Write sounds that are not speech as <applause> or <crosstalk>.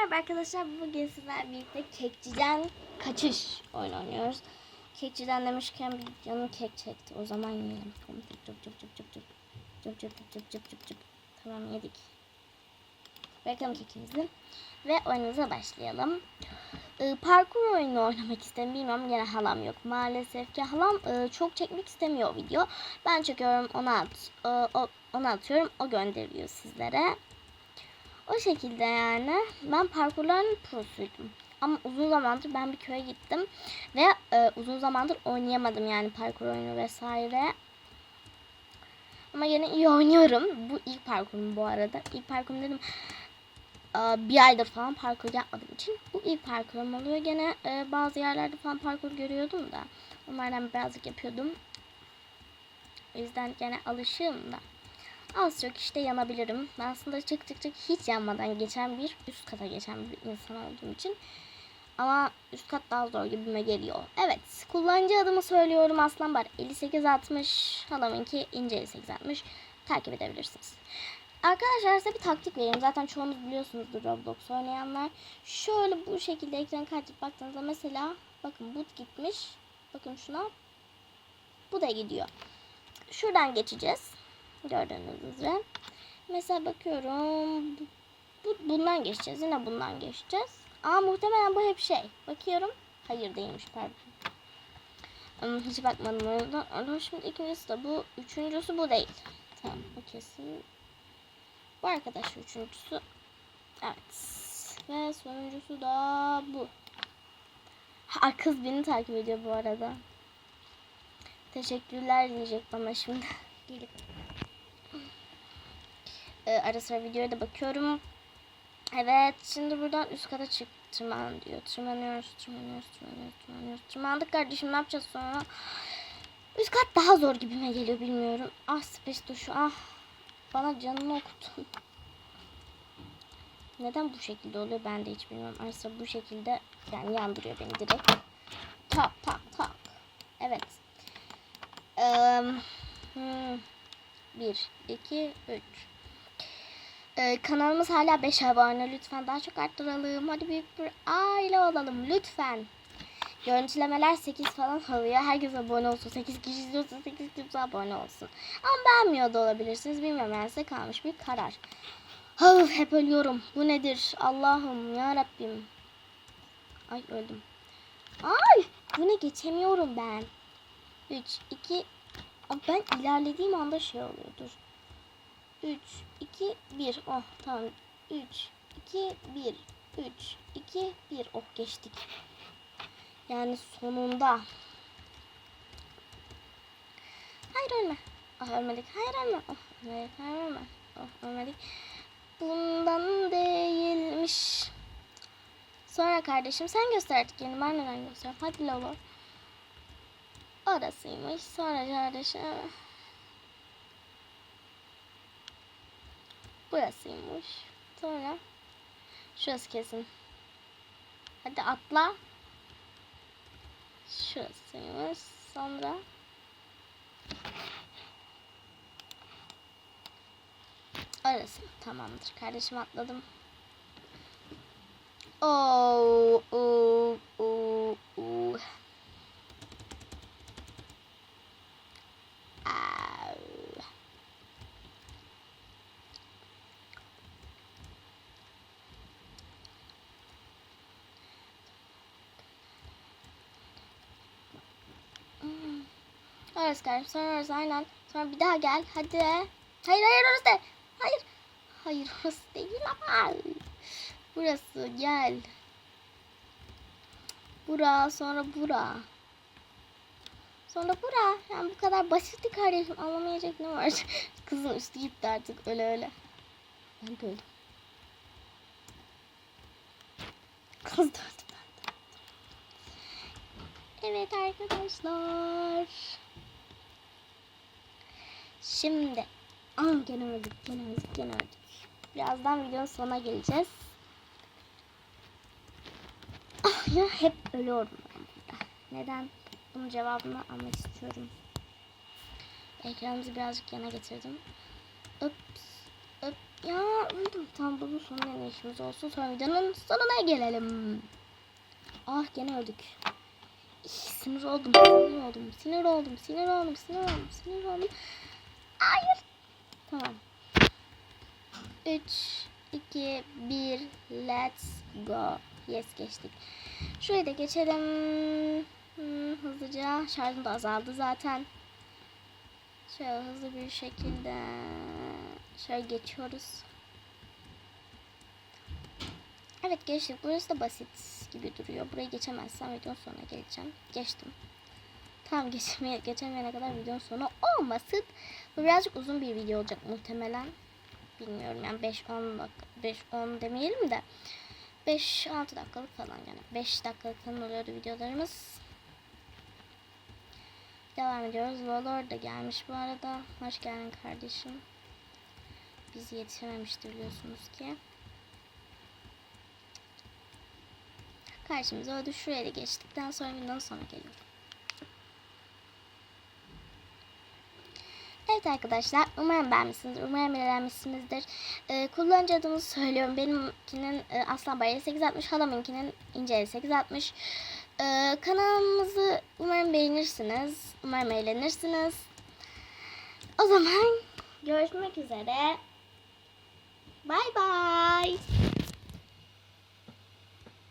merhaba arkadaşlar. Bugün sizlerle birlikte Kekçiden Kaçış oyun oynuyoruz. Kekçiden demişken bir canım kek çekti. O zaman yiyelim. Cıp cıp cıp cıp cıp cıp. Cıp cıp cıp cıp cıp cıp. Tamam yedik. Bırakalım kekimizi. Ve oyunumuza başlayalım. Ee, parkur oyunu oynamak istedim. Bilmiyorum yine halam yok. Maalesef ki halam e, çok çekmek istemiyor video. Ben çekiyorum ona at, e, ona atıyorum. O gönderiyor sizlere. O şekilde yani. Ben parkurların prosuydum. Ama uzun zamandır ben bir köye gittim. Ve e, uzun zamandır oynayamadım yani parkur oyunu vesaire. Ama yine iyi oynuyorum. Bu ilk parkurum bu arada. İlk parkurum dedim e, bir aydır falan parkur yapmadığım için bu ilk parkurum oluyor. Gene e, bazı yerlerde falan parkur görüyordum da onlardan birazcık yapıyordum. O yüzden gene alışığım da. Az çok işte yanabilirim. Ben aslında çık çık çık hiç yanmadan geçen bir üst kata geçen bir insan olduğum için. Ama üst kat daha zor gibime geliyor. Evet kullanıcı adımı söylüyorum Aslan Bar 5860 halamınki ince 5860 takip edebilirsiniz. Arkadaşlar size bir taktik vereyim. Zaten çoğunuz biliyorsunuzdur Roblox oynayanlar. Şöyle bu şekilde ekran kaydedip baktığınızda mesela bakın bu gitmiş. Bakın şuna. Bu da gidiyor. Şuradan geçeceğiz. Gördüğünüz üzere. Mesela bakıyorum. Bu, bu- bundan geçeceğiz. Yine bundan geçeceğiz. Aa muhtemelen bu hep şey. Bakıyorum. Hayır değilmiş pardon. Hmm, Hiç bakmadım o yüzden. Ama şimdi ikincisi de bu. Üçüncüsü bu değil. Tamam bu kesin. Bu arkadaş üçüncüsü. Evet. Ve sonuncusu da bu. Ha, kız beni takip ediyor bu arada. Teşekkürler diyecek bana şimdi. <laughs> Gelip. Ee, ara sıra videoya da bakıyorum. Evet şimdi buradan üst kata çık tırman diyor. Tırmanıyoruz, tırmanıyoruz, tırmanıyoruz, tırmanıyoruz. Tırmandık kardeşim ne yapacağız sonra? Üst kat daha zor gibime geliyor bilmiyorum. Ah space tuşu ah. Bana canını okutun. Neden bu şekilde oluyor ben de hiç bilmiyorum. Sıra bu şekilde yani yandırıyor beni direkt. Tak tak tak. Evet. Eee hmm. 1, 2, 3. Ee, kanalımız hala 5 abone. Lütfen daha çok arttıralım. Hadi büyük bir aile olalım. Lütfen. Görüntülemeler 8 falan alıyor. Herkes abone olsun. 8 kişi izliyorsa 8 kişi abone olsun. Ama beğenmiyor da olabilirsiniz. Bilmiyorum yani size kalmış bir karar. Of, hep ölüyorum. Bu nedir? Allah'ım ya Rabbim. Ay öldüm. Ay bu ne geçemiyorum ben. 3, 2, ben ilerlediğim anda şey oluyor. Dur. 3, 2, 1. Oh tamam. 3, 2, 1. 3, 2, 1. Oh geçtik. Yani sonunda. Hayır ölme. Ah ölmedik. Hayır ölme. Oh ölmedik. Hayır ölme. Oh ölmedik. Bundan değilmiş. Sonra kardeşim sen göster artık yeni. Ben neden göster? Hadi Lolo. Orasıymış. Sonra kardeşim. Burasıymış. Sonra şurası kesin. Hadi atla. Şurasıymış. Sonra Orası. Tamamdır. Kardeşim atladım. Oo, oo, oo. Orası kardeşim. Sonra orası aynen. Sonra bir daha gel. Hadi. Hayır hayır orası değil. Hayır. Hayır <laughs> orası değil ama. Burası gel. Bura sonra bura. Sonra bura. Yani bu kadar basitti kardeşim. Anlamayacak ne var? <laughs> Kızın üstü gitti artık öyle öyle. Ben de öldüm. Kız da öldü. Evet arkadaşlar. Şimdi. Aa gene öldük, gene öldük, gene öldük. Birazdan videonun sonuna geleceğiz. Ah ya hep ölüyorum. Neden? Bunun cevabını almak istiyorum. Ekranımızı birazcık yana getirdim. Ups, ups. Ya öldüm. Tamam bunun sonuna ne işimiz olsun. Sonra videonun sonuna gelelim. Ah gene öldük. İh, sinir oldum, sinir oldum, sinir oldum, sinir oldum, sinir oldum, sinir oldum. Hayır. Tamam. 3, 2, 1, let's go. Yes geçtik. Şurayı da geçelim. Hmm, hızlıca. Şarjım da azaldı zaten. Şöyle hızlı bir şekilde şöyle geçiyoruz. Evet geçtik. Burası da basit gibi duruyor. Burayı geçemezsem videonun sonuna geleceğim. Geçtim. Tam geçmeye, geçemeyene kadar videonun sonu olmasın. Bu birazcık uzun bir video olacak muhtemelen. Bilmiyorum yani 5-10 dakika, 5-10 demeyelim de 5-6 dakikalık falan yani. 5 dakikalık falan oluyordu videolarımız. Devam ediyoruz. Valor da gelmiş bu arada. Hoş geldin kardeşim. Bizi yetişememişti biliyorsunuz ki. Karşımıza. Şuraya da geçtikten sonra videonun sonu geliyor. Evet arkadaşlar umarım beğenmişsinizdir. Umarım eğlenmişsinizdir. Ee, kullanıcı adımı söylüyorum. Benimkinin e, Aslan Bayrağı 860. Halamınkinin İnce 860. Ee, kanalımızı umarım beğenirsiniz. Umarım eğlenirsiniz. O zaman görüşmek üzere. Bay bay.